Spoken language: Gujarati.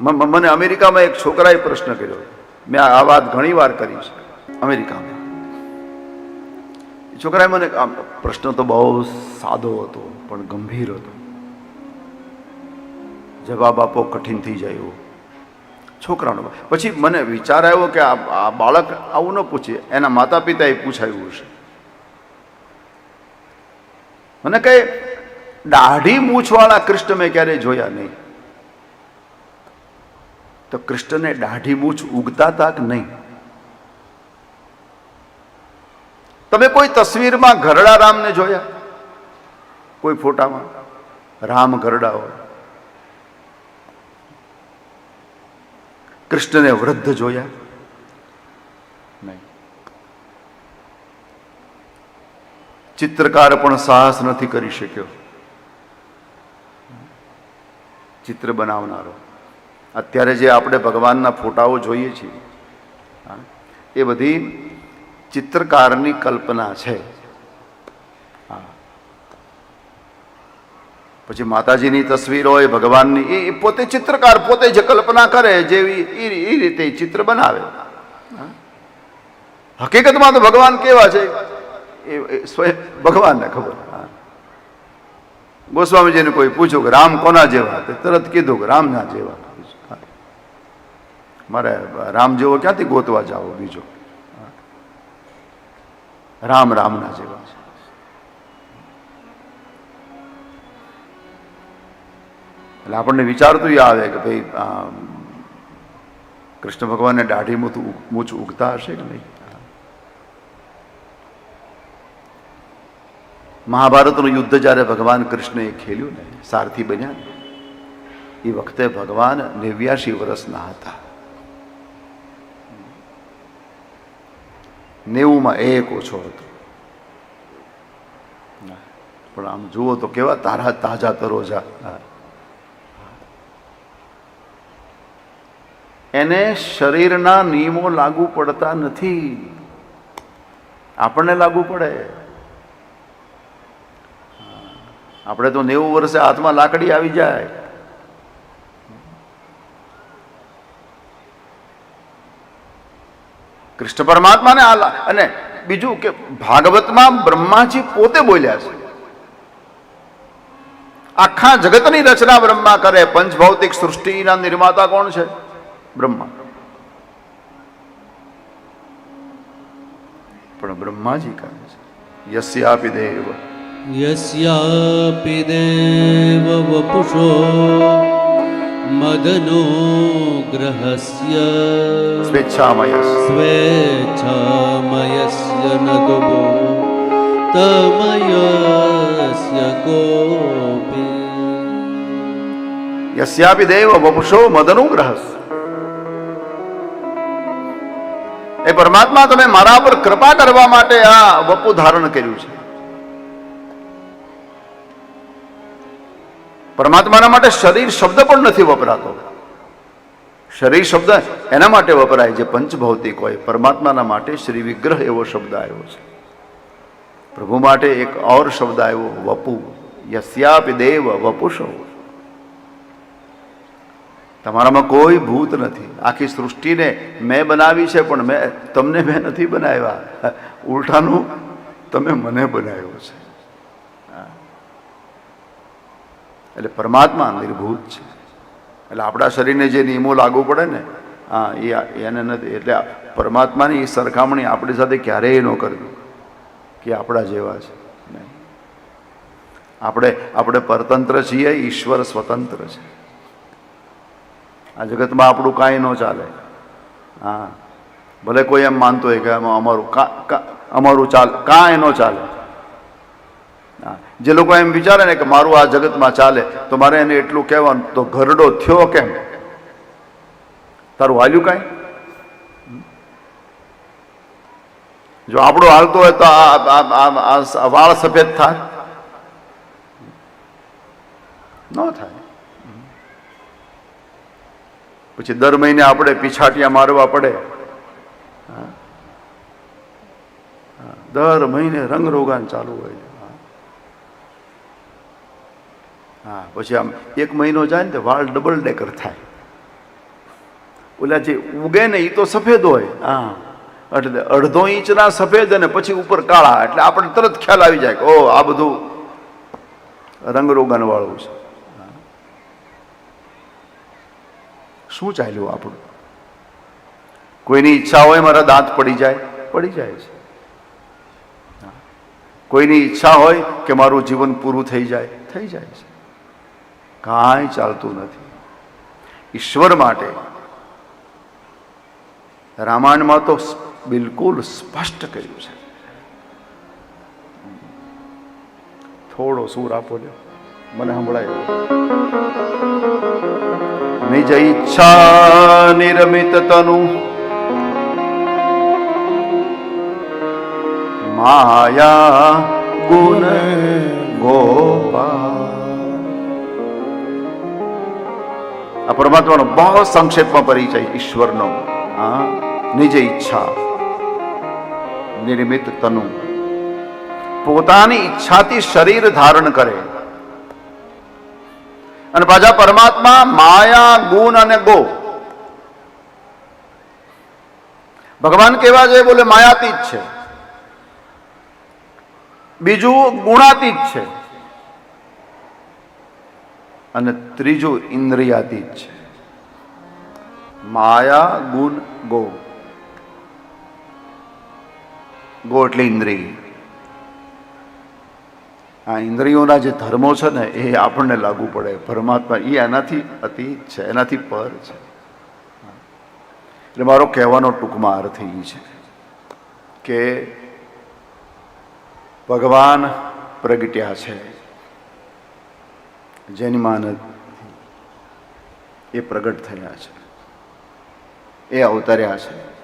મને અમેરિકામાં એક છોકરાએ પ્રશ્ન કર્યો. મેં આ વાત ઘણી વાર કરી છે. અમેરિકામાં. છોકરાએ મને પ્રશ્ન તો બહુ સાદો હતો, પણ ગંભીર હતો. જવાબ આપો, કઠિન થઈ જાય છોકરાનો પછી મને વિચાર આવ્યો કે આ બાળક આવું ન પૂછે, એના માતા પિતાએ પૂછાયું હશે. મને કહે, દાઢી મૂછવાળા કૃષ્ણ મેં ક્યારેય જોયા નહીં. તો કૃષ્ણને દાઢી મૂછ ઉગતા હતા કે નહીં? તમે કોઈ તસવીરમાં ઘરડા રામને જોયા? કોઈ ફોટામાં? રામ ઘરડા હોય. કૃષ્ણને વૃદ્ધ જોયા? નહીં. ચિત્રકાર પણ સાહસ નથી કરી શક્યો. ચિત્ર બનાવનારો. અત્યારે જે આપણે ભગવાનના ફોટાઓ જોઈએ છીએ એ બધી ચિત્રકારની કલ્પના છે. પછી માતાજીની તસવીર હોય ભગવાનની, એ પોતે ચિત્રકાર પોતે જે કલ્પના કરે જેવી એ એ રીતે ચિત્ર બનાવે. હકીકતમાં તો ભગવાન કેવા છે એ સ્વયં ભગવાનને ખબર ગોસ્વામીજીને કોઈ પૂછ્યું કે રામ કોના જેવા તે તરત કીધું કે રામના જેવા. મારે રામ જેવો ક્યાંથી ગોતવા જાઓ બીજો. રામ રામના જેવા છે. એટલે આપણને વિચાર તો આવે કે ભાઈ કૃષ્ણ ભગવાનને દાઢી મૂત મૂછ ઉગતા હશે કે નહીં? મહાભારતનું યુદ્ધ જ્યારે ભગવાન કૃષ્ણએ ખેલ્યું ને, સારથી બન્યા એ વખતે ભગવાન નેવ્યાશી વર્ષના હતા. નેવુંમાં એક ઓછો હતો. પણ આમ જુઓ તો કેવા તારા તાજા તરોજા. એને શરીરના નિયમો લાગુ પડતા નથી. આપણને લાગુ પડે. આપણે તો નેવું વર્ષે હાથમાં લાકડી આવી જાય. કૃષ્ણ પરમાત્માને આ અને બીજું કે ભાગવતમાં બ્રહ્માજી પોતે બોલ્યા છે. આખા જગતની રચના બ્રહ્મા કરે પંચભૌતિક સૃષ્ટિના નિર્માતા કોણ છે? બ્રહ્મા. પણ બ્રહ્માજી કહે છે. યસ્યાપી દેવ. યસ્યાપી દેવ વપુષો. મદનો ગ્રહસ્ય સ્વેચ્છામય સ્વેચ્છામયસ્ય નગો તમયસ્ય કોપી યસ્યાપી દેવ વપુષો મદનુગ્રહસ એ પરમાત્મા તમે મારા પર કૃપા કરવા માટે આ વપુ ધારણ કર્યું છે. પરમાત્માના માટે શરીર શબ્દ પણ નથી વપરાતો. શરીર શબ્દ એના માટે વપરાય જે પંચભૌતિક હોય. પરમાત્માના માટે શ્રી વિગ્રહ એવો શબ્દ આવ્યો છે. પ્રભુ માટે એક ઓર શબ્દ આવ્યો, વપુ. યસ્યાપી દેવ વપુષો. તમારામાં કોઈ ભૂત નથી. આખી સૃષ્ટિને મેં બનાવી છે, પણ મેં તમને મેં નથી બનાવ્યા. ઉલટાનું તમે મને બનાવ્યો છે હા. એટલે પરમાત્મા નિર્ભૂત છે. એટલે આપણા શરીરને જે નિયમો લાગુ પડે ને, હા, એ એને નથી, એટલે પરમાત્માની એ સરખામણી આપણી સાથે ક્યારેય ન કરવી. કે આપણા જેવા છે. નહીં. આપણે આપણે પરતંત્ર છીએ, ઈશ્વર સ્વતંત્ર છે. આ જગતમાં આપણું કાંઈ ન ચાલે. હા. ભલે કોઈ એમ માનતો હોય કે અમારું કા, અમારું ચાલ, કાંઈ ન ચાલે. જે લોકો એમ વિચારે ને કે મારું આ જગતમાં ચાલે, તો મારે એને એટલું કહેવાનું, તો ઘરડો થયો કેમ? તારું હાલ્યું કાંઈ? જો આપણો હાલતો હોય તો આ વાળ સફેદ થાય. ન થાય. પછી દર મહિને આપણે પીછાટિયા મારવા પડે. દર મહિને રંગરોગાન ચાલુ હોય. હા. હા પછી આમ એક મહિનો જાય ને તો વાળ ડબલ ડેકર થાય. ઓલા જે ઉગે ને એ તો સફેદ હોય. હા. એટલે અડધો ઇંચના સફેદ અને પછી ઉપર કાળા. એટલે આપણે તરત ખ્યાલ આવી જાય કે ઓ આ બધું રંગરોગન વાળું છે. શું ચાલ્યું આપણું? કોઈની ઈચ્છા હોય મારા દાંત પડી જાય? પડી જાય છે. કોઈની ઈચ્છા હોય કે મારું જીવન પૂરું થઈ જાય? થઈ જાય છે. કાંઈ ચાલતું નથી. ઈશ્વર માટે રામાયણમાં તો બિલકુલ સ્પષ્ટ કર્યું છે. થોડો સૂર આપો જો મને સંભળાય. નિજ ઈચ્છા નિર્મિત તનુ. માયા ગુણ ગોપા આ પરમાત્માનો બહુ સંક્ષેપમાં પરિચય ઈશ્વરનો. હા, નિજ ઈચ્છા. નિર્મિત તનુ. પોતાની ઈચ્છાથી શરીર ધારણ કરે. અને પાછા પરમાત્મા માયા, ગુણ અને ગો. ભગવાન કેવા છે બોલે માયાતીત છે. બીજું ગુણાતીત છે. અને ત્રીજું ઇન્દ્રિયાતીત છે. માયા, ગુણ, ગો. ગો એટલે ઇન્દ્રિય. આ ઇન્દ્રિયોના જે ધર્મો છે ને, એ આપણને લાગુ પડે. પરમાત્મા એ એનાથી અતિ છે, એનાથી પર છે. એટલે મારો કહેવાનો ટૂંકમાં અર્થ એ છે કે ભગવાન પ્રગટ્યા છે. જેની માનદ એ પ્રગટ થયા છે. એ અવતર્યા છે.